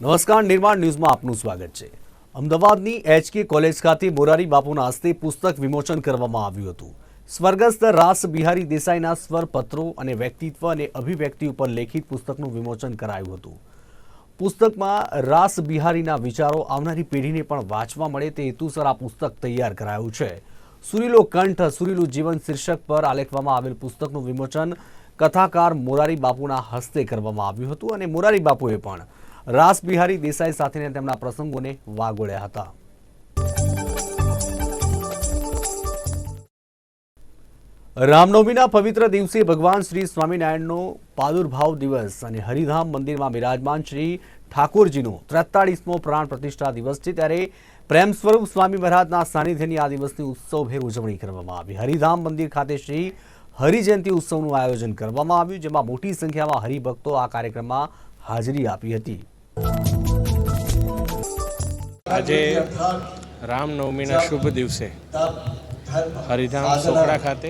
નમસ્કાર, નિર્માણ ન્યૂઝમાં આપનું સ્વાગત છે. અમદાવાદની એચકે કોલેજ ખાતે મોરારી બાપુના હસ્તે પુસ્તક વિમોચન કરવામાં આવ્યું હતું. સ્વર્ગસ્થ રાસ બિહારી દેસાઈના સ્વરપત્રો અને વ્યક્તિત્વ અને અભિવ્યક્તિ ઉપર લેખિત પુસ્તકનું વિમોચન કરાયું હતું. પુસ્તકમાં રાસ બિહારીના વિચારો આવનારી પેઢીને પણ વાંચવા મળે તે હેતુસર આ પુસ્તક તૈયાર કરાયું છે. સુરીલો કંઠ, સુરીલું જીવન શીર્ષક પર આલેખવામાં આવેલ પુસ્તકનું વિમોચન કથાકાર મોરારી બાપુના હસ્તે કરવામાં આવ્યું હતું અને મોરારી બાપુએ પણ રાસ બિહારી દેસાઈ સાથેના તેમના પ્રસંગોને વાગોળ્યા હતા. રામનવમીના પવિત્ર દિવસે ભગવાન શ્રી સ્વામિનારાયણનો પાદુર્ભાવ દિવસ અને હરિધામ મંદિરમાં બિરાજમાન શ્રી ઠાકોરજીનો ત્રેતાળીસમો પ્રાણ પ્રતિષ્ઠા દિવસ છે ત્યારે પ્રેમ સ્વરૂપ સ્વામી મહારાજના સાનિધ્યની આ દિવસની ઉત્સવભેર ઉજવણી કરવામાં આવી. હરિધામ મંદિર ખાતે શ્રી હરિજયંતિ ઉત્સવનું આયોજન કરવામાં આવ્યું, જેમાં મોટી સંખ્યામાં હરિભક્તો આ કાર્યક્રમમાં હાજરી આપી હતી. આજે રામનવમીના શુભ દિવસે હરિધામ સોકડા ખાતે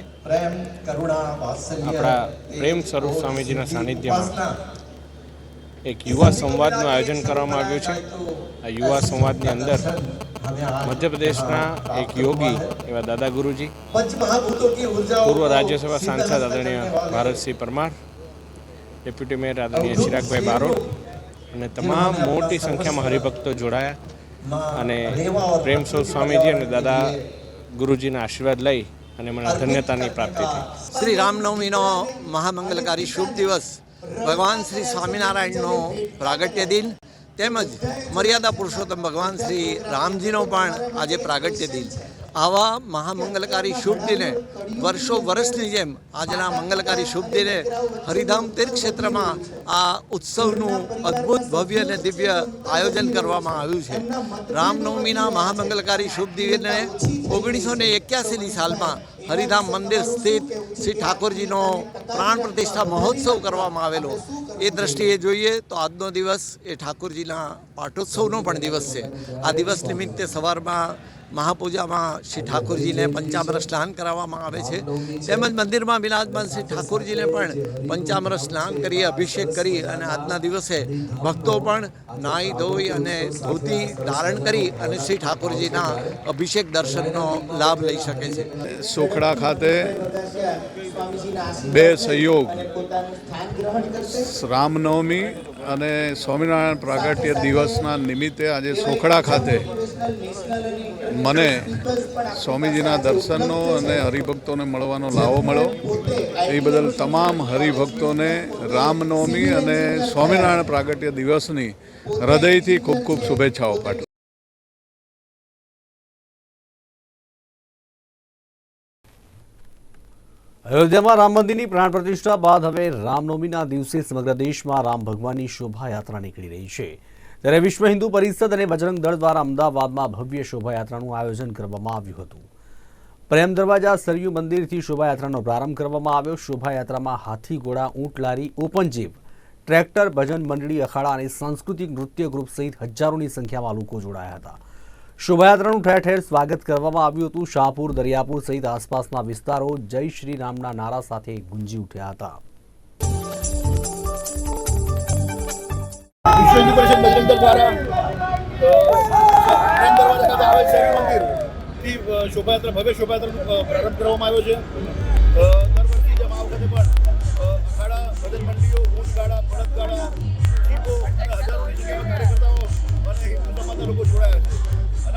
આપણા પ્રેમ સ્વરૂપ સ્વામીજીના સાનિધ્યમાં એક યુવા સંવાદનું આયોજન કરવામાં આવ્યું છે. આ યુવા સંવાદની અંદર મધ્યપ્રદેશના એક યોગી એવા દાદા ગુરુજી, પૂર્વ રાજ્યસભા સાંસદ આદરણીય ભારતસિંહ પરમાર, ડેપ્યુટી મેયર આદરણીય ચિરાગભાઈ બારોટ અને તમામ મોટી સંખ્યામાં હરિભક્તો જોડાયા. અને પ્રેમ સ્વામીજી અને દાદા ગુરુજીના આશીર્વાદ લઈ અને મને ધન્યતાની પ્રાપ્તિ થઈ. શ્રી રામનવમીનો મહામંગલકારી શુભ દિવસ. ભગવાન શ્રી સ્વામિનારાયણનો પ્રાગટ્ય દિન તેમજ મર્યાદા પુરુષોત્તમ ભગવાન શ્રી રામજીનો પણ આજે પ્રાગટ્ય દિન. આવા મહામંગલકારી શુભ દિને, વર્ષો વર્ષની જેમ આજના મંગલકારી શુભ દિને હરિધામ તીર્થ ક્ષેત્રમાં આ ઉત્સવનું અદ્ભુત ભવ્ય અને દિવ્ય આયોજન કરવામાં આવ્યું છે. રામનવમીના મહામંગલકારી શુભ દિને ઓગણીસો ને એક્યાસીની સાલમાં હરિધામ મંદિર સ્થિત શ્રી ઠાકોરજીનો પ્રાણ પ્રતિષ્ઠા મહોત્સવ કરવામાં આવેલો. એ દ્રષ્ટિએ જોઈએ તો આજનો દિવસ એ ઠાકોરજીના પાટોત્સવનો પણ દિવસ છે. આ દિવસ નિમિત્તે સવારમાં મહાપૂજામાં શ્રી ઠાકોરજીને પંચામૃત સ્નાન કરાવવામાં આવે છે. તેમજ મંદિરમાં બિરાજમાન શ્રી ઠાકોરજીને પણ પંચામૃત સ્નાન કરી, અભિષેક કરી અને આજના દિવસે ભક્તો પણ નાહી ધોઈ અને ધોતી ધારણ કરી અને શ્રી ઠાકોરજીના અભિષેક દર્શનનો લાભ લઈ શકે છે. સોખડા ખાતે બે સહયોગ. રામનવમી અને સ્વામિનારાયણ પ્રાગટ્ય દિવસના નિમિત્તે આજે સોખડા ખાતે મને સ્વામીજીના દર્શનનો અને હરિભક્તોને મળવાનો લાવો મળ્યો. એ બદલ તમામ હરિભક્તોને રામનવમી અને સ્વામિનારાયણ પ્રાગટ્ય દિવસની હૃદયથી ખૂબ ખૂબ શુભેચ્છાઓ પાઠવું. અયોધ્યામાં રામ મંદિરની પ્રાણ પ્રતિષ્ઠા બાદ હવે રામનવમીના દિવસે સમગ્ર દેશમાં રામ ભગવાનની શોભાયાત્રા નીકળી રહી છે. ત્યારે વિશ્વ હિન્દુ પરિષદ અને બજરંગ દળ દ્વારા અમદાવાદમાં ભવ્ય શોભાયાત્રાનું આયોજન કરવામાં આવ્યું હતું. પ્રેમ દરવાજા સરયુ મંદિરથી શોભાયાત્રાનો પ્રારંભ કરવામાં આવ્યો. શોભાયાત્રામાં હાથી, ઘોડા, ઊંટ, લારી, ઓપન જીપ, ટ્રેક્ટર, ભજન મંડળી, અખાડા અને સાંસ્કૃતિક નૃત્ય ગ્રુપ સહિત હજારોની સંખ્યામાં લોકો જોડાયા હતા. શોભાયાત્રાનું ઠેર ઠેર સ્વાગત કરવામાં આવ્યું હતું. શાહપુર, દરિયાપુર સહિત આસપાસના વિસ્તારો જય શ્રી રામના નારા સાથે ગુંજી ઉઠ્યા હતા. શોભાયાત્રા ભવ્ય શોભાયાત્રાનો પ્રારંભ કરવામાં આવ્યો છે.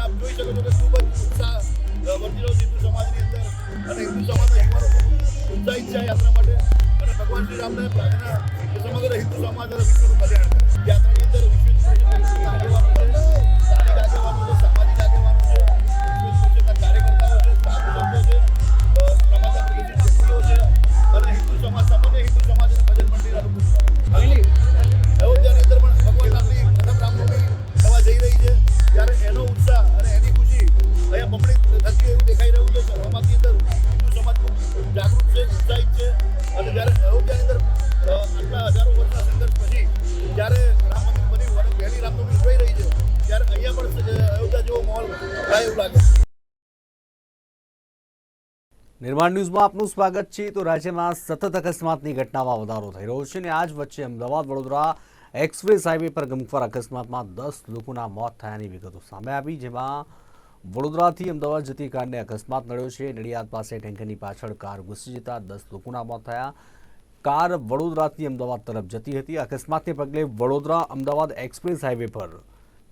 આપ જોઈ શકો છો કે ખૂબ જ ઉત્સાહ અ, વર્તી રહ્યો છે હિન્દુ સમાજની અંદર. અને હિન્દુ સમાજ ખૂબ ઉત્સાહિત છે યાત્રા માટે. અને ભગવાન શ્રી રામને પ્રાર્થના કે સમગ્ર હિન્દુ સમાજ અને વિશ્વનું કલ્યાણ યાત્રાની અંદર નિર્માણ ન્યૂઝમાં આપનું સ્વાગત છે. તો રાજ્યમાં સતત અકસ્માતની ઘટનામાં વધારો થઈ રહ્યો છે અને આજ વચ્ચે અમદાવાદ, વડોદરા એક્સપ્રેસ હાઈવે પર ગમખ્વાર અકસ્માતમાં દસ લોકોના મોત થયાની વિગતો સામે આવી. જેમાં વડોદરાથી અમદાવાદ જતી કારને અકસ્માત નડ્યો છે. નડિયાદ પાસે ટેન્કરની પાછળ કાર ઘૂસી જતા દસ લોકોના મોત થયા. કાર વડોદરાથી અમદાવાદ તરફ જતી હતી. અકસ્માતને પગલે વડોદરા અમદાવાદ એક્સપ્રેસ હાઈવે પર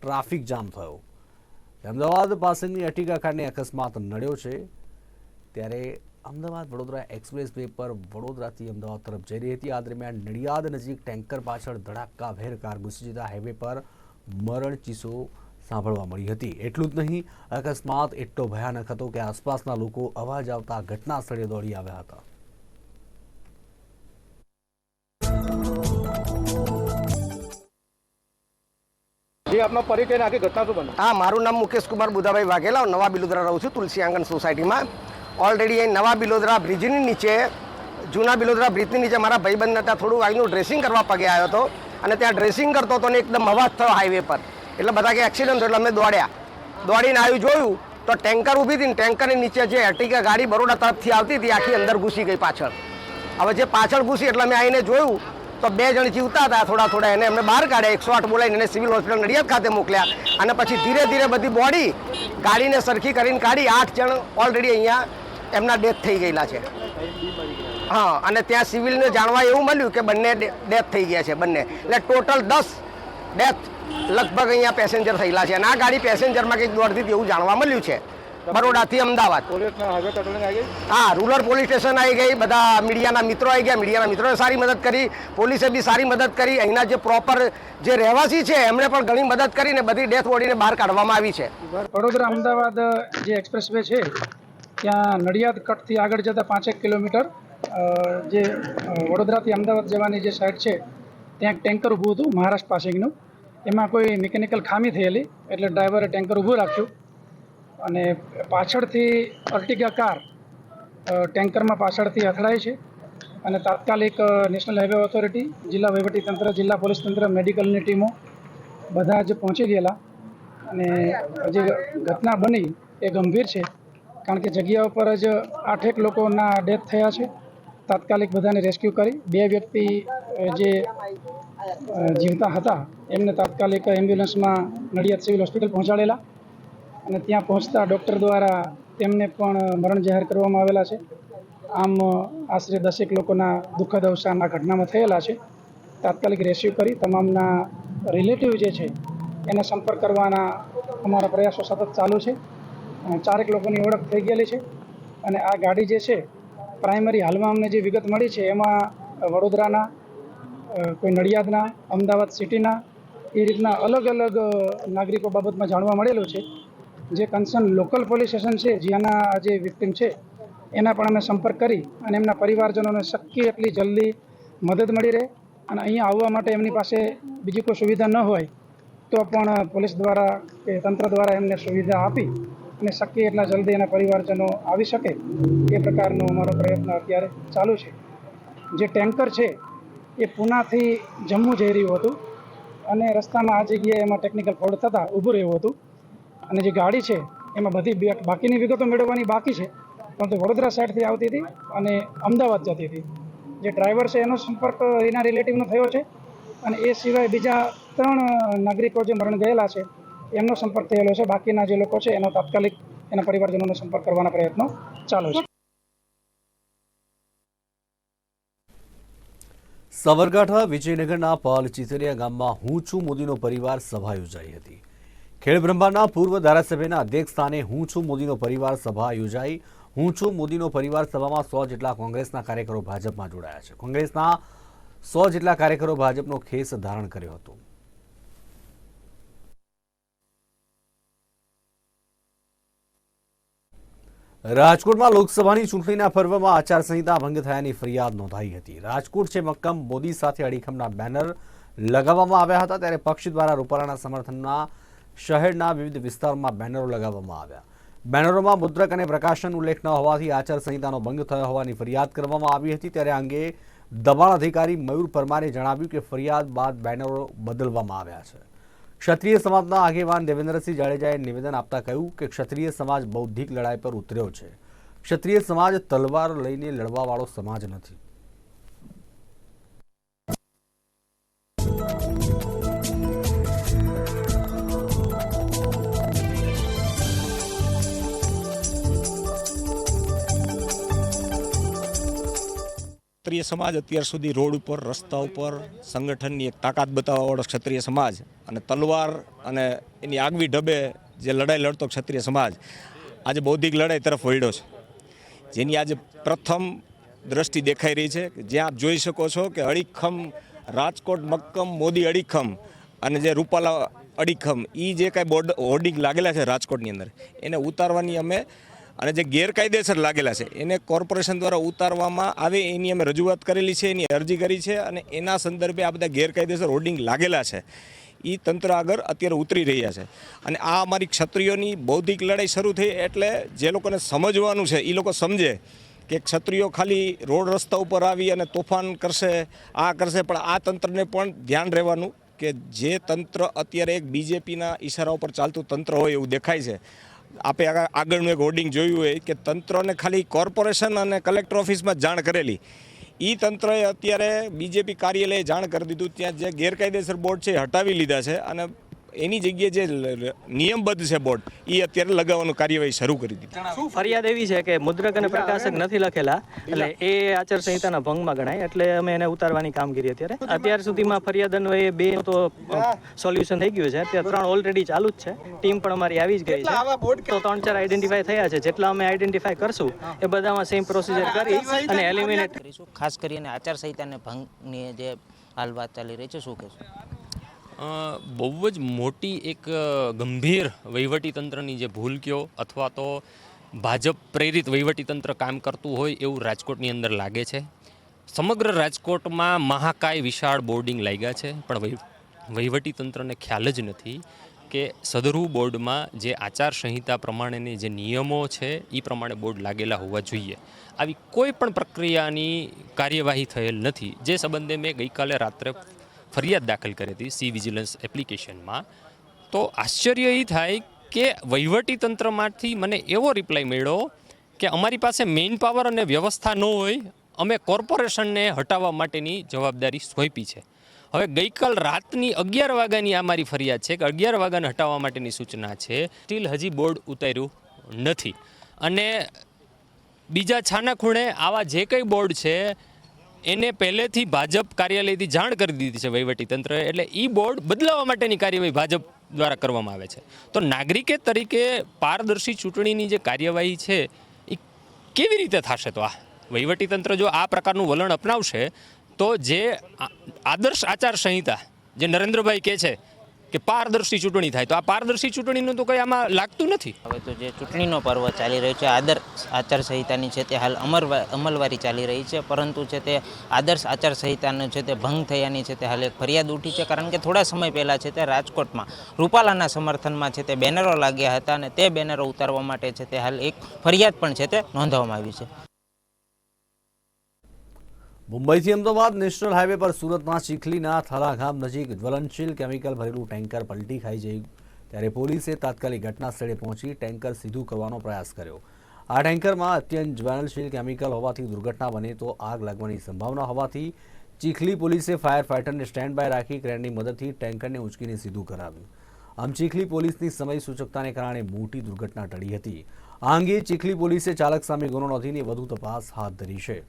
ટ્રાફિક જામ થયો. અમદાવાદ પાસેની અટીકા કારને અકસ્માત નડ્યો છે. ત્યારે અમદાવાદ વડોદરા એક્સપ્રેસ વે પર વડોદરાથી અમદાવાદ તરફ જઈ રહી હતી. આ દરમિયાન નડિયાદ નજીક ટેન્કર પાછળ ધડાકાભેર કાર ઘૂસી જતા હાઈવે પર મરણ ચીસો સાંભળવા મળી હતી. એટલું જ નહીં અકસ્માત એટલો ભયાનક હતો કે આસપાસના લોકો અવાજ આવતા ઘટના સ્થળે દોડી આવ્યા હતા. જે આપનો પરિચય નાખી ઘટના શું બની? હા મારું નામ મુકેશ કુમાર બુધાભાઈ વાઘેલા નવા બિલોદરા રહું છું તુલસી આંગણ સોસાયટીમાં. ઓલરેડી અહીં નવા બિલોદરા બ્રિજની નીચે, જૂના બિલોદરા બ્રિજની નીચે મારા ભાઈબંધને ત્યાં થોડું આવીનું ડ્રેસિંગ કરવા પગે આવ્યો હતો. અને ત્યાં ડ્રેસિંગ કરતો હતો ને એકદમ અવાજ થયો હાઈવે પર. એટલે બધા કે એક્સિડન્ટ થયો એટલે અમે દોડ્યા. દોડીને આવ્યું જોયું, તો ટેન્કર ઊભી હતી ને ટેન્કરની નીચે જે એર્ટિકા ગાડી બરોડા તરફથી આવતી હતી, આખી અંદર ઘૂસી ગઈ પાછળ. હવે જે પાછળ ઘૂસી એટલે અમે આવીને જોયું, તો બે જણ જીવતા હતા થોડા થોડા. એને અમને બહાર કાઢ્યા, એકસો આઠ બોલાવીને એને સિવિલ હોસ્પિટલ નડિયાદ ખાતે મોકલ્યા. અને પછી ધીરે ધીરે બધી બોડી ગાડીને સરખી કરીને કાઢી. આઠ જણ ઓલરેડી અહીંયા એમના ડેથ થઈ ગયેલા છે. હા અને ત્યાં સિવિલને જાણવા એવું મળ્યું કે બંને ડેથ થઈ ગયા છે બંને. એટલે ટોટલ દસ ડેથ લગભગ અહીંયા પેસેન્જર થયેલા છે. અને આ ગાડી પેસેન્જરમાં કંઈક દોડતી એવું જાણવા મળ્યું છે. બરોડાથી અમદાવાદ. હા રૂરલ પોલીસ સ્ટેશન આવી ગઈ બધા મીડિયાના મિત્રો આવી ગયા મીડિયાના મિત્રોએ સારી મદદ કરી પોલીસે બી સારી મદદ કરી. અહીંના જે પ્રોપર જે રહેવાસી છે એમણે પણ ઘણી મદદ કરીને બધી ડેથ બોડીને બહાર કાઢવામાં આવી છે. વડોદરા અમદાવાદ જે એક્સપ્રેસ વે છે ત્યાં નડિયાદ કટથી આગળ જતાં પાંચેક કિલોમીટર જે વડોદરાથી અમદાવાદ જવાની જે સાઈડ છે, ત્યાં એક ટેન્કર ઊભું હતું, મહારાષ્ટ્ર પાસેનું એમાં કોઈ મિકેનિકલ ખામી થયેલી, એટલે ડ્રાઈવરે ટેન્કર ઊભું રાખ્યું અને પાછળથી અર્ટિગા કાર ટેન્કરમાં પાછળથી અથડાય છે અને તાત્કાલિક નેશનલ હાઈવે ઓથોરિટી, જિલ્લા વહીવટીતંત્ર, જિલ્લા પોલીસ તંત્ર, મેડિકલની ટીમો બધા જ પહોંચી ગયેલા અને જે ઘટના બની એ ગંભીર છે. કારણ કે જગ્યા ઉપર જ આઠેક લોકોના ડેથ થયા છે. તાત્કાલિક બધાને રેસ્ક્યુ કરી. બે વ્યક્તિ જે જીવતા હતા, એમને તાત્કાલિક એમ્બ્યુલન્સમાં નડિયાદ સિવિલ હોસ્પિટલ પહોંચાડેલા અને ત્યાં પહોંચતા ડૉક્ટર દ્વારા તેમને પણ મરણ જાહેર કરવામાં આવેલા છે. આમ, આશરે દસેક લોકોના દુઃખદ અવસાન આ ઘટનામાં થયેલા છે. તાત્કાલિક રેસ્ક્યુ કરી. તમામના રિલેટિવ જે છે, એને સંપર્ક કરવાના અમારા પ્રયાસો સતત ચાલુ છે. ચારેક લોકોની ઓળખ થઈ ગયેલી છે. અને આ ગાડી જે છે, પ્રાઇમરી હાલમાં અમને જે વિગત મળી છે, એમાં વડોદરાના કોઈ નડિયાદના, અમદાવાદ સિટીના, એ રીતના અલગ અલગ નાગરિકો બાબતમાં જાણવા મળેલું છે. જે કન્સર્ન લોકલ પોલીસ સ્ટેશન છે, જ્યાંના આ જે વિક્ટિમ છે, એના પણ અમે સંપર્ક કરી અને એમના પરિવારજનોને શક્ય એટલી જલ્દી મદદ મળી રહે. અને અહીંયા આવવા માટે એમની પાસે બીજી કોઈ સુવિધા ન હોય, તો પણ પોલીસ દ્વારા કે તંત્ર દ્વારા એમને સુવિધા આપી અને શક્ય એટલા જલ્દી એના પરિવારજનો આવી શકે? એ પ્રકારનો અમારો પ્રયત્ન અત્યારે ચાલુ છે. જે ટેન્કર છે, એ પૂનાથી જમ્મુ જઈ રહ્યું હતું અને રસ્તામાં આ જગ્યાએ એમાં ટેકનિકલ ફોલ્ટ થતાં ઊભું રહ્યું હતું. અને જે ગાડી છે, એમાં બધી બાકીની વિગતો મેળવવાની બાકી છે. પરંતુ વડોદરા સાઈડથી આવતી હતી અને અમદાવાદ જતી હતી. જે ડ્રાઈવર છે, એનો સંપર્ક એના રિલેટિવનો થયો છે અને એ સિવાય બીજા ત્રણ નાગરિકો જે મરણ ગયેલા છે એમનો સંપર્ક થયેલો છે. બાકીના જે લોકો છે, એનો તાત્કાલિક એના પરિવારજનોનો સંપર્ક કરવાના પ્રયત્નો ચાલુ છે. સાબરકાંઠા, વિજયનગરના પાલ ચિતરિયા ગામમાં હું છું મોદીનો પરિવાર સભા યોજાઈ હતી. ખેડબ્રહ્માના પૂર્વ ધારાસભ્યના અધ્યક્ષ સ્થાને હું છું મોદીનો પરિવાર સભા યોજાઈ. હું છું મોદીનો પરિવાર સભામાં સો જેટલા કોંગ્રેસના કાર્યકરો ભાજપમાં જોડાયા છે. કોંગ્રેસના સો જેટલા કાર્યકરો ભાજપનો ખેસ ધારણ કર્યો હતો. રાજકોટમાં લોકસભાની ચૂંટણીના પર્વમાં આચારસંહિતા ભંગ થયાની ફરિયાદ નોંધાઈ હતી. રાજકોટ છે મક્કમ, મોદી સાથે અડીખમના બેનર લગાવવામાં આવ્યા હતા ત્યારે પક્ષ દ્વારા રૂપાલાના સમર્થનના શહેરના વિવિધ વિસ્તારોમાં બેનરો લગાવવામાં આવ્યા. બેનરોમાં મુદ્રક અને પ્રકાશન ઉલ્લેખ ન હોવાથી આચારસંહિતાનો ભંગ થયો હોવાની ફરિયાદ કરવામાં આવી હતી. ત્યારે અંગે દબાણ અધિકારી મયુર પરમારે જણાવ્યું કે ફરિયાદ બાદ બેનરો બદલવામાં આવ્યા છે. ક્ષત્રિય સમાજના આગેવાન દેવેન્દ્રસિંહ જાડેજાએ નિવેદન આપતા કહ્યું કે ક્ષત્રિય સમાજ બૌદ્ધિક લડાઈ પર ઉતર્યો છે. ક્ષત્રિય સમાજ તલવાર લઈને લડવાવાળો સમાજ નથી. ક્ષત્રિય સમાજ અત્યાર સુધી રોડ ઉપર, રસ્તા ઉપર સંગઠનની એક તાકાત બતાવવાવાળો ક્ષત્રિય સમાજ અને તલવાર અને એની આગવી ઢબે જે લડાઈ લડતો ક્ષત્રિય સમાજ આજે બૌદ્ધિક લડાઈ તરફ વળ્યો છે. જેની આજે પ્રથમ દ્રષ્ટિ દેખાઈ રહી છે જ્યાં આપ જોઈ શકો છો કે અડીખમ રાજકોટ, મક્કમ, મોદી અડીખમ અને જે રૂપાલા અડીખમ એ જે કાંઈ બોર્ડ, હોર્ડિંગ લાગેલા છે રાજકોટની અંદર, એને ઉતારવાની અમે અને જે ગેરકાયદેસર લાગેલા છે, એને કોર્પોરેશન દ્વારા ઉતારવામાં આવે, એની અમે રજૂઆત કરેલી છે, એની અરજી કરી છે અને એના સંદર્ભે આ બધા ગેરકાયદેસર હોર્ડિંગ લાગેલા છે. એ તંત્ર આગળ અત્યારે ઉતરી રહ્યા છે. અને આ અમારી ક્ષત્રિયોની બૌદ્ધિક લડાઈ શરૂ થઈ એટલે જે લોકોને સમજવાનું છે એ લોકો સમજે કે ક્ષત્રિયો ખાલી રોડ રસ્તા ઉપર આવી અને તોફાન કરશે, આ કરશે, પણ આ તંત્રને પણ ધ્યાન રહેવાનું કે જે તંત્ર અત્યારે એક બીજેપીના ઈશારા ઉપર ચાલતું તંત્ર હોય એવું દેખાય છે. આપે આગળ- આગળનું એક હોર્ડિંગ જોયું હોય કે તંત્રને ખાલી કોર્પોરેશન અને કલેક્ટર ઓફિસમાં જાણ કરેલી. એ તંત્રએ અત્યારે બીજેપી કાર્યાલયે જાણ કરી દીધું. ત્યાં જે ગેરકાયદેસર બોર્ડ છે એ હટાવી લીધા છે અને એની જગ્યાએ જે નિયમબદ્ધ છે બોર્ડ એ અત્યારે લગાવવાનું કાર્યવાહી શરૂ કરી દીધી. ફરિયાદ એવી છે કે મુદ્રક અને પ્રકાશક નથી લખેલા એટલે એ આચાર સંહિતાના ભંગમાં ગણાય એટલે અમે એને ઉતારવાની કામગીરી અત્યારે. અત્યાર સુધીમાં ફરિયાદ એ બે તો સોલ્યુશન થઈ ગયું છે. અત્યારે ત્રણ ઓલરેડી ચાલુ જ છે. ટીમ પણ અમારી આવી જ ગઈ છે. તો ત્રણ ચાર આઈડેન્ટિફાય થયા છે. જેટલા અમે આઈડેન્ટિફાઈ કરશું એ બધામાં સેમ પ્રોસિજર કરી અને એલિમિનેટ કરીશું. ખાસ કરીને આચારસંહિતાને ભંગની જે હાલ વાત ચાલી રહી છે શું કહેશો? બહુ જ મોટી એક ગંભીર વહીવટીતંત્રની જે ભૂલ કયો અથવા તો ભાજપ પ્રેરિત વહીવટીતંત્ર કામ કરતું હોય એવું રાજકોટની અંદર લાગે છે. સમગ્ર રાજકોટમાં મહાકાય વિશાળ બોર્ડિંગ લાગ્યા છે, પણ વહી, વહીવટીતંત્રને ખ્યાલ જ નથી કે સદરુ બોર્ડમાં જે આચારસંહિતા પ્રમાણેની જે નિયમો છે એ પ્રમાણે બોર્ડ લાગેલા હોવા જોઈએ. આવી કોઈ પણ પ્રક્રિયાની કાર્યવાહી થયેલ નથી. જે સંબંધે મેં ગઈકાલે રાત્રે ફરિયાદ દાખલ કરી હતી સી વિજિલન્સ એપ્લિકેશનમાં. તો આશ્ચર્ય એ થાય કે વહીવટી તંત્રમાંથી મને એવો રિપ્લાય મળ્યો કે અમારી પાસે મેઇન પાવર અને વ્યવસ્થા ન હોય, અમે કોર્પોરેશનને હટાવવા માટેની જવાબદારી સોંપી છે. હવે ગઈકાલ રાતની અગિયાર વાગ્યાની આ મારી ફરિયાદ છે કે અગિયાર વાગ્યાને હટાવવા માટેની સૂચના છે. સ્ટીલ હજી બોર્ડ ઉતાર્યું નથી. અને બીજા છાના ખૂણે આવા જે કંઈ બોર્ડ છે એને પહેલેથી ભાજપ કાર્યાલયથી જાણ કરી દીધી છે વહીવટી તંત્રએ. એટલે ઈ બોર્ડ બદલાવવા માટેની કાર્યવાહી ભાજપ દ્વારા કરવામાં આવે છે. તો નાગરિકે તરીકે પારદર્શી ચૂંટણીની જે કાર્યવાહી છે એ કેવી રીતે થશે? તો આ વહીવટી તંત્ર જો આ પ્રકારનું વલણ અપનાવશે, તો જે આદર્શ આચાર સંહિતા જે નરેન્દ્રભાઈ કહે છે કે પારદર્શી ચૂંટણી થાય. તો આ પારદર્શી ચૂંટણીનું તો કંઈ આમાં લાગતું નથી? હવે તો જે ચૂંટણીનો પર્વ ચાલી રહ્યો છે, આદર્શ આચારસંહિતાની છે તે હાલ અમરવા, અમલવારી ચાલી રહી છે, પરંતુ છે તે આદર્શ આચારસંહિતાનો છે તે ભંગ થયાની છે તે હાલ એક ફરિયાદ ઉઠી છે, કારણ કે થોડા સમય પહેલાં છે તે રાજકોટમાં રૂપાલાના સમર્થનમાં છે તે બેનરો લાગ્યા હતા અને તે બેનરો ઉતારવા માટે છે તે હાલ એક ફરિયાદ પણ છે તે નોંધવામાં આવી છે. મુંબઈથી અમદાવાદ નેશનલ હાઈવે પર સુરતમાં ચીખલીના થરા નજીક જ્વલનશીલ કેમિકલ ભરેલું ટેન્કર પલટી ખાઈ ગયું ત્યારે પોલીસે તાત્કાલિક ઘટના સ્થળે પહોંચી ટેન્કર સીધું કરવાનો પ્રયાસ કર્યો. આ ટેન્કરમાં અત્યંત જ્વલનશીલ કેમિકલ હોવાથી દુર્ઘટના બને તો આગ લાગવાની સંભાવના હોવાથી ચીખલી પોલીસે ફાયર ફાઇટરને સ્ટેન્ડ બાય રાખી ક્રેનની મદદથી ટેન્કરને ઉંચકીને સીધું કરાવ્યું. આમ ચીખલી પોલીસની સમય સૂચકતાને કારણે મોટી દુર્ઘટના ટળી હતી. આ અંગે ચીખલી પોલીસે ચાલક સામે ગુનો નોંધીને વધુ તપાસ હાથ ધરી છે.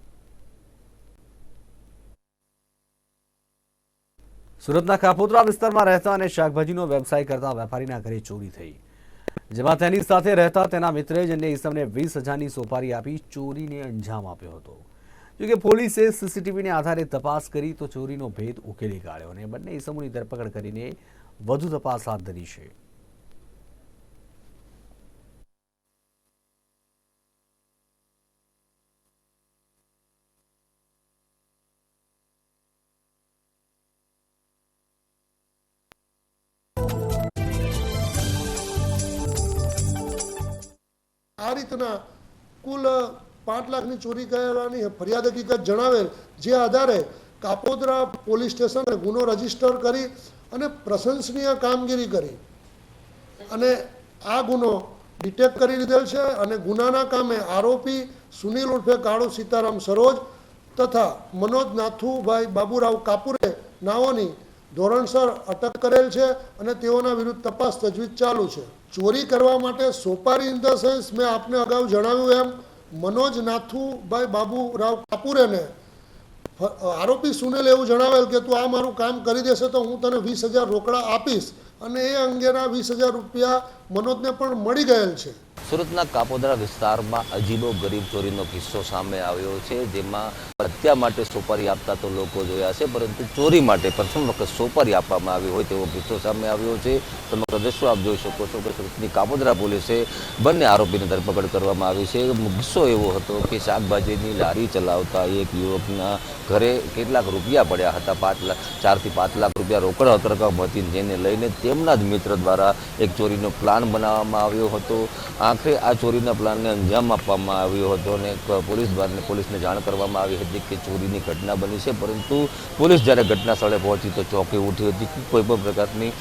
સુરતના કાપોદ્રા વિસ્તારમાં રહેતા અને શાકભાજીનો વ્યવસાય કરતા વેપારીના ઘરે ચોરી થઈ. જેમાં તેની સાથે રહેતા તેના મિત્રે જ અન્ય ઈસમને વીસ હજારની સોપારી આપી ચોરીને અંજામ આપ્યો હતો. જોકે પોલીસે સીસીટીવીને આધારે તપાસ કરી તો ચોરીનો ભેદ ઉકેલી કાઢ્યો અને બંને ઈસમોની ધરપકડ કરીને વધુ તપાસ હાથ ધરી છે. રીતના કુલ પાંચ લાખની ચોરી કરેલાની ફરિયાદ હકીકત જણાવેલ જે આધારે કાપોદરા પોલીસ સ્ટેશને ગુનો રજિસ્ટર કરી અને પ્રશંસનીય કામગીરી કરી. અને આ ગુનો ડિટેક્ટ કરી લીધેલ છે અને ગુનાના કામે આરોપી સુનિલ ઉર્ફે કાળુ સીતારામ સરોજ તથા મનોજ નાથુભાઈ બાબુરાવ કાપુરે નાઓની ધોરણસર અટક કરેલ છે અને તેઓના વિરુદ્ધ તપાસ તજવીજ ચાલુ છે. ચોરી કરવા માટે સોપારી ઇન ધ સેન્સ મેં આપને અગાઉ જણાવ્યું એમ, મનોજ નાથુભાઈ બાબુરાવ કાપુરેને આરોપી સુનિલ એવું જણાવેલ કે તું આ મારું કામ કરી દેશે તો હું તને વીસ હજાર રોકડા આપીશ. અને એ અંગેના વીસ હજાર રૂપિયા મનોજને પણ મળી ગયેલ છે. સુરતના કાપોદરા વિસ્તારમાં અજીબો ગરીબ ચોરીનો કિસ્સો સામે આવ્યો છે, જેમાં હત્યા માટે સોપારી આપતા તો લોકો જોયા છે, પરંતુ ચોરી માટે પ્રથમ વખત સોપારી આપવામાં આવી હોય તેવો કિસ્સો સામે આવ્યો છે. તમે દ્રશ્યો આપ જોઈ શકો છો કે સુરતની કાપોદરા પોલીસે બંને આરોપીની ધરપકડ કરવામાં આવી છે. કિસ્સો એવો હતો કે શાકભાજીની લારી ચલાવતા એક યુવકના ઘરે કેટલાક રૂપિયા પડ્યા હતા. પાંચ લાખ, ચારથી પાંચ લાખ રૂપિયા રોકડ રકમ હતી, જેને લઈને તેમના જ મિત્ર દ્વારા એક ચોરીનો પ્લાન બનાવવામાં આવ્યો હતો. આખરે આ ચોરીના પ્લાનને અંજામ આપવામાં આવ્યો હતો અને પોલીસ દ્વારા પોલીસને જાણ કરવામાં આવી હતી કે ચોરીની ઘટના બની છે. પરંતુ પોલીસ જ્યારે ઘટના સ્થળે પહોંચી તો ચોંકી ઉઠી હતી કે કોઈ પણ પ્રકારની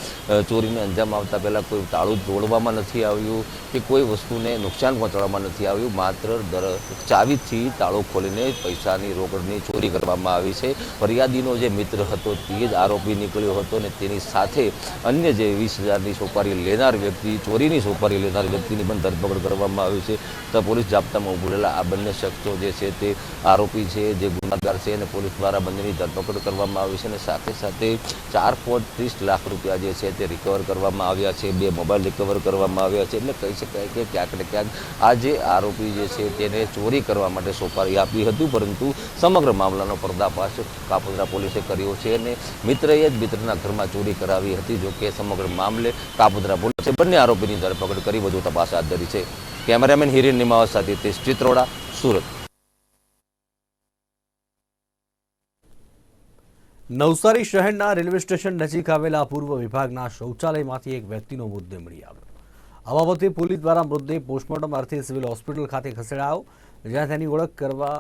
ચોરીને અંજામ આવતા પહેલાં કોઈ તાળું તોડવામાં નથી આવ્યું કે કોઈ વસ્તુને નુકસાન પહોંચાડવામાં નથી આવ્યું. માત્ર દર ચાવીથી તાળું ખોલીને પૈસાની રોકડની ચોરી કરવામાં આવી છે. ફરિયાદીનો જે મિત્ર હતો તે જ આરોપી નીકળ્યો હતો અને તેની સાથે અન્ય જે વીસ હજારની સોપારી લેનાર વ્યક્તિ ચોરીની સોપારી લેનાર વ્યક્તિની પણ ધરપકડ કરવામાં આવી છે. તો પોલીસ જાપ્તામાં ઉભરેલા આ બંને શખ્સો જે છે તે આરોપી છે, જે ગુનાગાર છે અને પોલીસ દ્વારા બંનેની ધરપકડ કરવામાં આવી છે અને સાથે સાથે ચાર પોઈન્ટ ત્રીસ લાખ રૂપિયા જે છે તે રિકવર કરવામાં આવ્યા છે. બે મોબાઈલ રિકવર કરવામાં આવ્યા છે. એટલે કહી શકાય કે ક્યાંક ને ક્યાંક આ જે આરોપી જે છે તેને ચોરી કરવા માટે સોપારી આપી હતી, પરંતુ સમગ્ર મામલાનો પર્દાફાશ કાપોદ્રા પોલીસે કર્યો છે અને મિત્રએ જ મિત્રના ઘરમાં ચોરી કરાવી હતી, જો કે સમગ્ર મામલે કાપોદ્રા પોલીસે બંને આરોપીની ધરપકડ કરી વધુ તપાસ હાથ ધરી છે. કેમેરામેન હિરેન નિમાવત સાથે તેજ ચિત્રોડા સુરત. નવસારી શહેરના રેલવે સ્ટેશન નજીક આવેલા પૂર્વ વિભાગના શૌચાલયમાંથી એક વ્યક્તિનો મૃતદેહ મળી આવ્યો. આ બાબતે પોલીસ દ્વારા મૃતદેહ પોસ્ટમોર્ટમ અર્થે સિવિલ હોસ્પિટલ ખાતે ખસેડાયો. જ્યાં તેની ઓળખ કરવા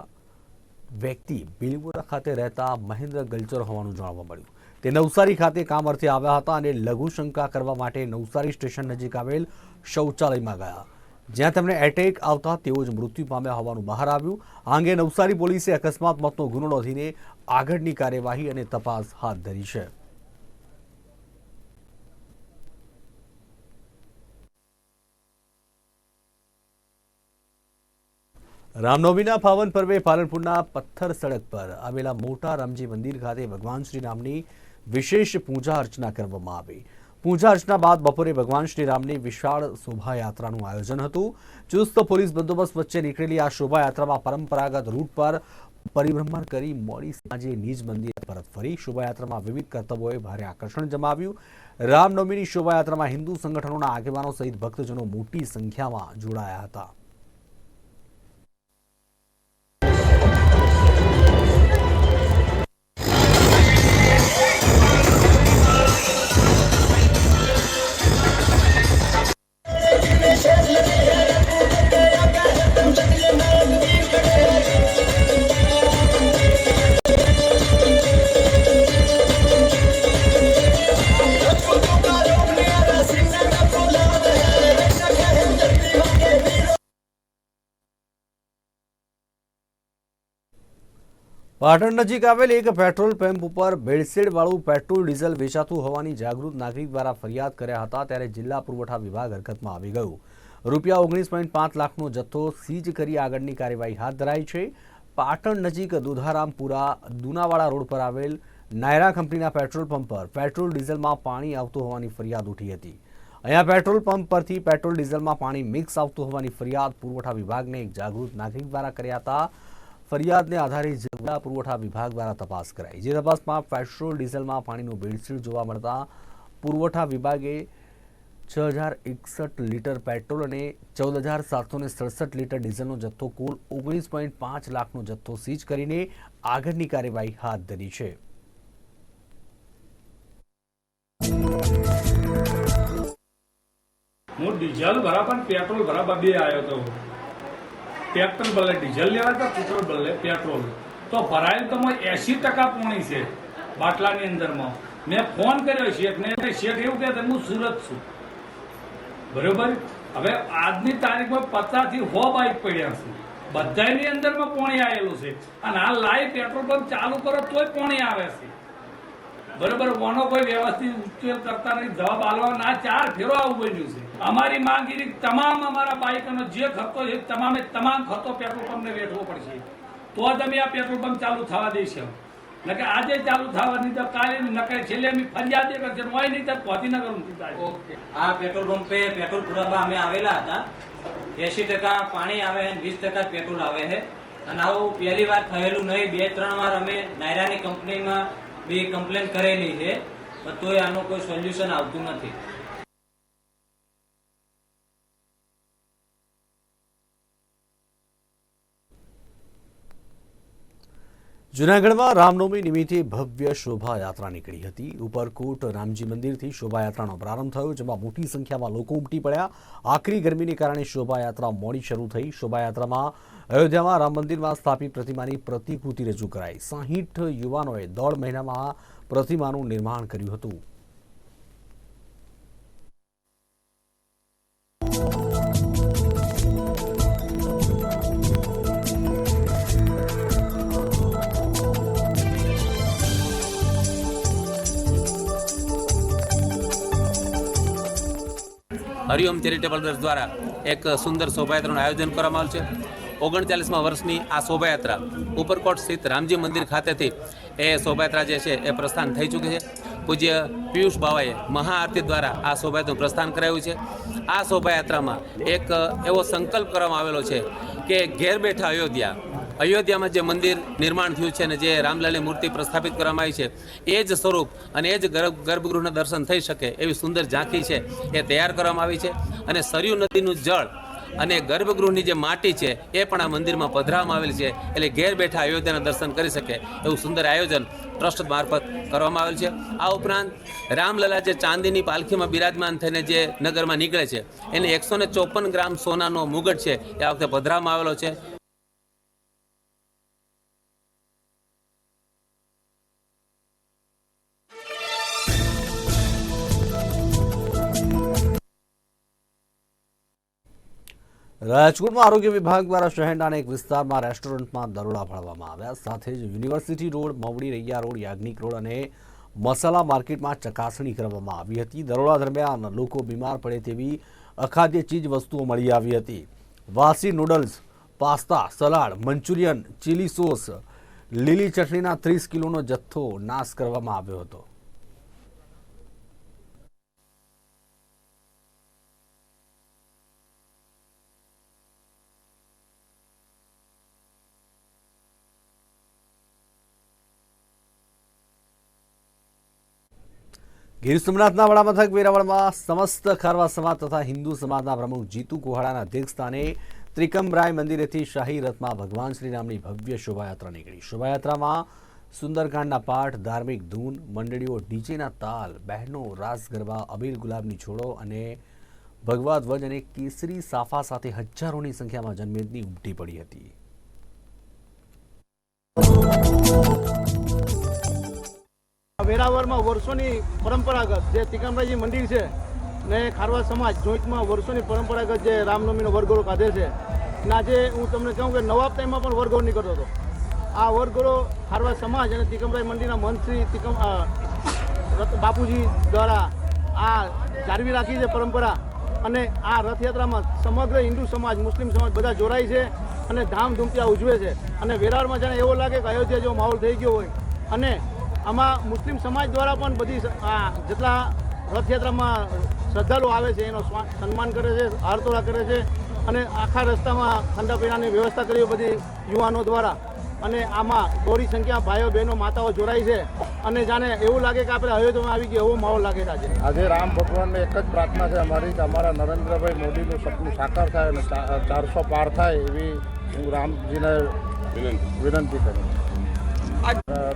વ્યક્તિ બિલીમોરા ખાતે રહેતા મહેન્દ્ર ગલચર હોવાનું જાણવા મળ્યું. તે નવસારી ખાતે કામ અર્થે આવ્યા હતા અને લઘુશંકા કરવા માટે નવસારી સ્ટેશન નજીક આવેલ શૌચાલયમાં ગયા. જ્યાં તેમને એટેક આવતા તેઓ જ મૃત્યુ પામ્યા હોવાનું બહાર આવ્યું. આ અંગે નવસારી પોલીસે અકસ્માત મોતનો ગુનો નોંધીને આગળની કાર્યવાહી અને તપાસ હાથ ધરી છે. રામનવમીના પાવન પર્વે પાલનપુરના પથ્થર સડક પર આવેલા મોટા રામજી મંદિર ખાતે ભગવાન શ્રી રામની વિશેષ પૂજા અર્ચના કરવામાં આવી. પૂજા અર્ચના બાદ બપોરે ભગવાન શ્રી રામની વિશાળ શોભાયાત્રાનું આયોજન હતું. ચુસ્ત પોલીસ બંદોબસ્ત વચ્ચે નીકળેલી આ શોભાયાત્રામાં પરંપરાગત રૂટ પર પરિભ્રમણ કરી મોડી સાંજે નિજ મંદિર પરત ફરી શોભાયાત્રામાં વિવિધ કર્તવ્યોએ ભારે આકર્ષણ જમાવ્યું. રામનવમીની શોભાયાત્રામાં હિન્દુ સંગઠનોના આગેવાનો સહિત ભક્તજનો મોટી સંખ્યામાં જોડાયા હતા. પાટણ નજીક આવેલ એક પેટ્રોલ પંપ ઉપર ભેળસેળવાળું પેટ્રોલ, ડીઝલ વેચાતું હોવાની જાગૃત નાગરિક દ્વારા ફરિયાદ કર્યા હતા ત્યારે જિલ્લા પુરવઠા વિભાગ હરકતમાં આવી ગયું. રૂપિયા ઓગણીસ પોઈન્ટ પાંચ લાખનો જથ્થો સીઝ કરી આગળની કાર્યવાહી હાથ ધરાઈ છે. પાટણ નજીક દુધારામપુરા, દુનાવાડા રોડ પર આવેલ નાયરા કંપનીના પેટ્રોલ પંપ પર પેટ્રોલ, ડીઝલમાં પાણી આવતું હોવાની ફરિયાદ ઉઠી હતી. અહીંયા પેટ્રોલ પંપ પરથી પેટ્રોલ, ડીઝલમાં પાણી મિક્સ આવતું હોવાની ફરિયાદ પુરવઠા વિભાગને એક જાગૃત નાગરિક દ્વારા કર્યા હતા. ફરિયાદને આધારે જિલ્લા પુરવઠા વિભાગ દ્વારા તપાસ કરાઈ. જે તપાસમાં પેટ્રોલ, ડીઝલમાં પાણીનું ભેળસેળ જોવા મળતા પુરવઠા વિભાગે છ હજાર એકસઠ લીટર પેટ્રોલ અને ચૌદ હજાર સાતસો ને સડસઠ લીટર ડીઝલનો જથ્થો, કુલ ઓગણીસ પોઈન્ટ પાંચ લાખનો જથ્થો સીઝ કરીને આગળની કાર્યવાહી હાથ ધરી છે. હું ડીઝલ બરાબર પેટ્રોલ ભરા બે આવ્યો હતો પેટ્રોલ બદલે ડીઝલ લેવાય તો પેટ્રોલ બદલે પેટ્રોલ. તો ભરાયેલ તો એસી ટકા પોણી છે બાટલાની અંદરમાં. મેં ફોન કર્યો શેઠને શેઠ એવું કહે હું સુરત છું. બરોબર? હવે આજની તારીખમાં પચાસથી સો બાઇક પડ્યા છે. બધાની અંદરમાં પોણી આવેલું છે. અને આ લાઈવ પેટ્રોલ પંપ ચાલુ કરો તોય પોણી આવે છે. બરોબર, કોનો કોઈ વ્યવસ્થિત ઉકેલ કરતા નહીં જવાબ આલવા ના, ચાર ફેરો આવું બન્યું છે. અમારી માંગીની તમામ અમારા બાઇકનો જે ખર્ચો છે, તમામે તમામ ખર્ચો પેટ્રોલ પંપને વેઠવો પડશે. તો જ અમે આ પેટ્રોલ પંપ ચાલુ થવા દઈશું નકે આજે ચાલુ થવા નહીં તો કાલે નકાય છેલ્લે અમે ફરિયાદ એ કરશે હોય નહીં તો પહોંચી ઊંચી થાય. આ પેટ્રોલ પંપે પેટ્રોલ પુરાવા અમે આવેલા હતા. એસી ટકા પાણી આવે વીસ ટકા પેટ્રોલ આવે છે. અને આવું પહેલી વાર થયેલું નહીં, બે, ત્રણ વાર અમે નાયરાની કંપનીમાં બી કમ્પ્લેન કરેલી છે તોય આનું કોઈ સોલ્યુશન આવતું નથી. જૂનાગઢમાં રામનવમી નિમિત્તે ભવ્ય શોભાયાત્રા નીકળી હતી. ઉપરકોટ રામજી મંદિરથી શોભાયાત્રાનો પ્રારંભ થયો, જેમાં મોટી સંખ્યામાં લોકો ઉમટી પડ્યા. આકરી ગરમીને કારણે શોભાયાત્રા મોડી શરૂ થઈ. શોભાયાત્રામાં અયોધ્યામાં રામ મંદિરમાં સ્થાપિત પ્રતિમાની પ્રતિકૃતિ રજૂ કરાઈ. સાહીઠ યુવાનોએ દોઢ મહિનામાં પ્રતિમાનું નિર્માણ કર્યું હતું. હરિઓમ ચેરિટેબલ ટ્રસ્ટ દ્વારા એક સુંદર શોભાયાત્રાનું આયોજન કરવામાં આવ્યું છે. ઓગણચાલીસમાં વર્ષની આ શોભાયાત્રા ઉપરકોટ સ્થિત રામજી મંદિર ખાતેથી એ શોભાયાત્રા જે છે એ પ્રસ્થાન થઈ ચૂકી છે. પૂજ્ય પિયુષ બાવાએ મહાઆરતી દ્વારા આ શોભાયાત્રાનું પ્રસ્થાન કરાયું છે. આ શોભાયાત્રામાં એક એવો સંકલ્પ કરવામાં આવેલો છે કે ઘેર બેઠા અયોધ્યા, અયોધ્યામાં જે મંદિર નિર્માણ થયું છે અને જે રામલાલની મૂર્તિ પ્રસ્થાપિત કરવામાં આવી છે, એ જ સ્વરૂપ અને એ જ ગર્ભ, ગર્ભગૃહના દર્શન થઈ શકે એવી સુંદર ઝાંખી છે એ તૈયાર કરવામાં આવી છે. અને સરયુ નદીનું જળ અને ગર્ભગૃહની જે માટી છે, એ પણ આ મંદિરમાં પધરાવવામાં આવેલી છે. એટલે ઘેર બેઠા અયોધ્યાના દર્શન કરી શકે એવું સુંદર આયોજન ટ્રસ્ટ મારફત કરવામાં આવેલ છે. આ ઉપરાંત રામલલા જે ચાંદીની પાલખીમાં બિરાજમાન થઈને જે નગરમાં નીકળે છે, એને એકસો ને ચોપન ગ્રામ સોનાનો મુગટ છે, એ આ વખતે પધરાવવામાં આવેલો છે. રાજકોટમાં આરોગ્ય વિભાગ દ્વારા શહેરના અનેક વિસ્તારમાં રેસ્ટોરન્ટમાં દરોડા પાડવામાં આવ્યા. સાથે જ university road, Mavdi Raiya road, Yagnik road અને મસાલા માર્કેટમાં ચકાસણી કરવામાં આવી હતી. દરોડા દરમિયાન લોકો બીમાર પડે તેવી અખાદ્ય ચીજ વસ્તુઓ મળી આવી હતી. વાસી noodles, pasta, salad, manchurian, chilli sauce, લીલી ચટણીના ત્રીસ કિલોનો જથ્થો નાશ કરવામાં આવ્યો હતો. ગીર સોમનાથના વડામથક વેરાવળમાં સમસ્ત ખારવા સમાજ તથા હિન્દુ સમાજના પ્રમુખ જીતુ કુહાડાના અધ્યક્ષસ્થાને ત્રિકમરાય મંદિરેથી શાહી રથમાં ભગવાન શ્રીરામની ભવ્ય શોભાયાત્રા નીકળી. શોભાયાત્રામાં સુંદરકાંડના પાઠ, ધાર્મિક ધૂન, મંડળીઓ ડીજેના તાલ, બહેનો, રાસ ગરબા અબીલ ગુલાબની છોડો અને ભગવા ધ્વજ અને કેસરી સાફા સાથે હજારોની સંખ્યામાં જનમેદની ઉમટી પડી હતી. વેરાવળમાં વર્ષોની પરંપરાગત જે તિકમરાજી મંદિર છે ને ખારવા સમાજ જોઈન્ટમાં વર્ષોની પરંપરાગત જે રામનવમીનો વરઘોડો કાઢે છે. અને આજે હું તમને કહું કે નવાબ ટાઈમમાં પણ વરઘોડો નીકળતો હતો. આ વરઘોડો ખારવા સમાજ અને તિકમરાજી મંદિરના મંત્રી તિકમ બાપુજી દ્વારા આ જાળવી રાખી છે પરંપરા. અને આ રથયાત્રામાં સમગ્ર હિન્દુ સમાજ, મુસ્લિમ સમાજ બધા જોડાય છે અને ધામધૂમથી આ ઉજવે છે. અને વેરાવળમાં જાણે એવો લાગે કે અયોધ્યા જેવો માહોલ થઈ ગયો હોય. અને આમાં મુસ્લિમ સમાજ દ્વારા પણ બધી જેટલા રથયાત્રામાં શ્રદ્ધાળુ આવે છે, એનો સન્માન કરે છે હારતોળા કરે છે અને આખા રસ્તામાં ઠંડા પીણાની વ્યવસ્થા કરી બધી યુવાનો દ્વારા. અને આમાં થોડી સંખ્યા ભાઈઓ, બહેનો, માતાઓ જોડાય છે. અને જાણે એવું લાગે કે આપણે અયોધ્યામાં આવી ગયા એવો માહોલ લાગે છે આજે. રામ ભગવાનને એક જ પ્રાર્થના છે અમારી કે અમારા નરેન્દ્રભાઈ મોદીનું સપનું સાકાર થાય અને ચારસો પાર થાય એવી હું રામજીને વિનંતી કરું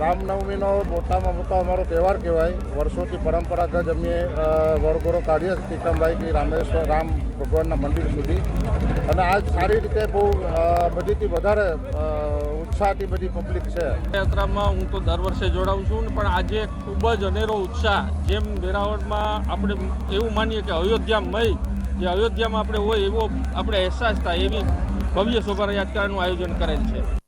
રામનવમીનો મોટામાં મોટો અમારો તહેવાર કહેવાય. વર્ષોથી પરંપરાગત અમે વરઘોરો કાઢીએ છીએ તિકમભાઈથી રામેશ્વર, રામ ભગવાનના મંદિર સુધી. અને આજ સારી રીતે બહુ બધીથી વધારે ઉત્સાહથી બધી પબ્લિક છે. યાત્રામાં હું તો દર વર્ષે જોડાઉં છું, પણ આજે ખૂબ જ અનેરો ઉત્સાહ. જેમ વેરાવળમાં આપણે એવું માનીએ કે અયોધ્યામય જે અયોધ્યામાં આપણે હોય એવો આપણે અહેસાસ થાય એવી ભવ્ય શોભાયાત્રાનું આયોજન કરેલ છે.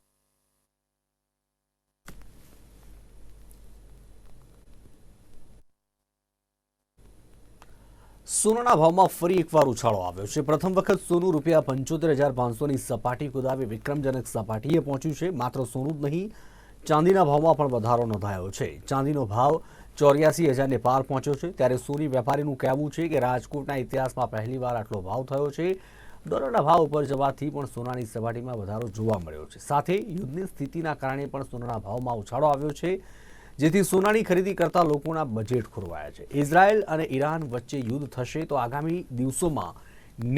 સોનાના ભાવમાં ફરી એકવાર ઉછાળો આવ્યો છે. પ્રથમ વખત સોનું રૂપિયા પંચોતેર હજાર પાંચસોની સપાટી કુદાવી વિક્રમજનક સપાટીએ પહોંચ્યું છે. માત્ર સોનું જ નહીં, ચાંદીના ભાવમાં પણ વધારો નોંધાયો છે. ચાંદીનો ભાવ ચોર્યાસી હજારને પાર પહોંચ્યો છે. ત્યારે સોની વેપારીનું કહેવું છે કે રાજકોટના ઇતિહાસમાં પહેલીવાર આટલો ભાવ થયો છે. ડોલરના ભાવ ઉપર જવાથી પણ સોનાની સપાટીમાં વધારો જોવા મળ્યો છે. સાથે યુદ્ધની સ્થિતિના કારણે પણ સોનાના ભાવમાં ઉછાળો આવ્યો છે. જેથી સોનાની ખરીદી કરતા લોકોના બજેટ ખોરવાયા છે. ઇઝરાયલ અને ઈરાન વચ્ચે યુદ્ધ થશે તો આગામી દિવસોમાં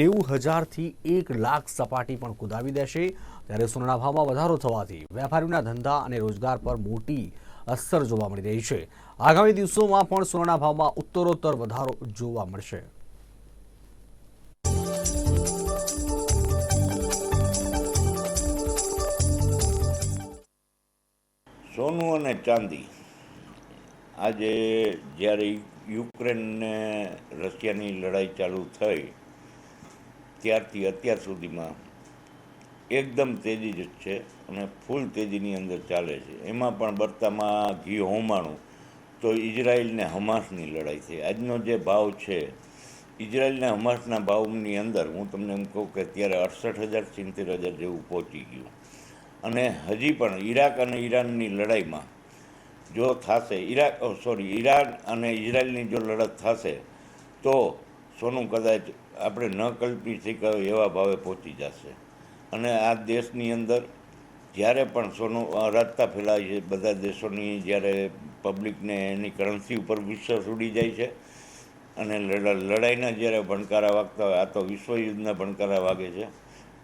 નેવું હજારથી એક લાખ સપાટી પણ કુદાવી દેશે. ત્યારે સોનાના ભાવમાં વધારો થવાથી વેપારીઓના ધંધા અને રોજગાર પર મોટી અસર જોવા મળી રહી છે. આગામી દિવસોમાં પણ સોનાના ભાવમાં ઉત્તરોત્તર વધારો જોવા મળશે. સોનું અને ચાંદી આજે જ્યારે યુક્રેનને રશિયાની લડાઈ ચાલુ થઈ, ત્યારથી અત્યાર સુધીમાં એકદમ તેજી જ છે અને ફૂલ તેજીની અંદર ચાલે છે. એમાં પણ બરતામાં ઘી હોમાણું. તો ઇઝરાયલને હમાસની લડાઈ છે આજનો જે ભાવ છે ઇઝરાયલને હમાસના ભાવની અંદર હું તમને એમ કહું કે અત્યારે અડસઠ હજાર સિત્તેર હજાર જેવું પહોંચી ગયું. અને હજી પણ ઈરાક અને ઈરાનની લડાઈમાં જો થશે ઈરાક સોરી, ઈરાન અને ઇઝરાયલની જો લડત થશે, તો સોનું કદાચ આપણે ન કલ્પી શકાય એવા ભાવે પહોંચી જશે. અને આ દેશની અંદર જ્યારે પણ સોનું રાજતા ફેલાય છે, બધા દેશોની જ્યારે પબ્લિકને એની કરન્સી ઉપર વિશ્વાસ ઉડી જાય છે, અને લડા- લડાઈના જ્યારે ભણકારા વાગતા હોય, આ તો વિશ્વયુદ્ધના ભણકારા વાગે છે,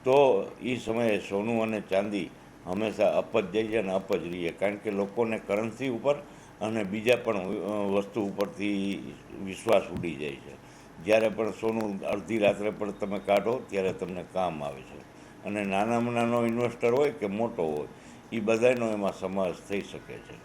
તો એ સમયે સોનું અને ચાંદી હંમેશા અપ જ જાય અને અપ જ રહીએ. કારણ કે લોકોને કરન્સી ઉપર અને બીજા પણ વસ્તુ ઉપરથી વિશ્વાસ ઉડી જાય છે. જ્યારે પણ સોનું અડધી રાત્રે પણ તમે કાઢો, ત્યારે તમને કામ આવે છે. અને નાનામાં નાનો ઇન્વેસ્ટર હોય કે મોટો હોય એ બધાનો એમાં સમાવેશ થઈ શકે છે.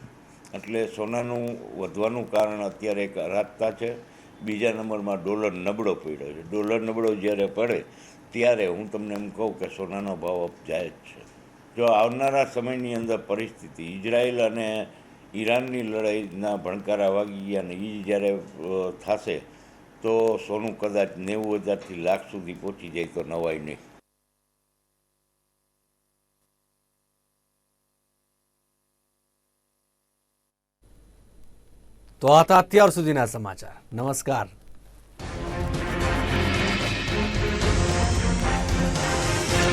એટલે સોનાનું વધવાનું કારણ અત્યારે એક અરાજતા છે. બીજા નંબરમાં ડોલર નબળો પડ્યો છે. ડોલર નબળો જ્યારે પડે, ત્યારે હું તમને એમ કહું કે સોનાનો ભાવ અપ જાય જ છે. જો આવનારા સમયની અંદર પરિસ્થિતિ ઇઝરાયલ અને ઈરાનની લડાઈના ભણકારા વાગી ગયા અને એ જ્યારે થશે, તો સોનું કદાચ નેવું હજારથી લાખ સુધી પહોંચી જાય તો નવાઈ નહીં. તો આ હતા અત્યાર સુધીના સમાચાર. નમસ્કાર.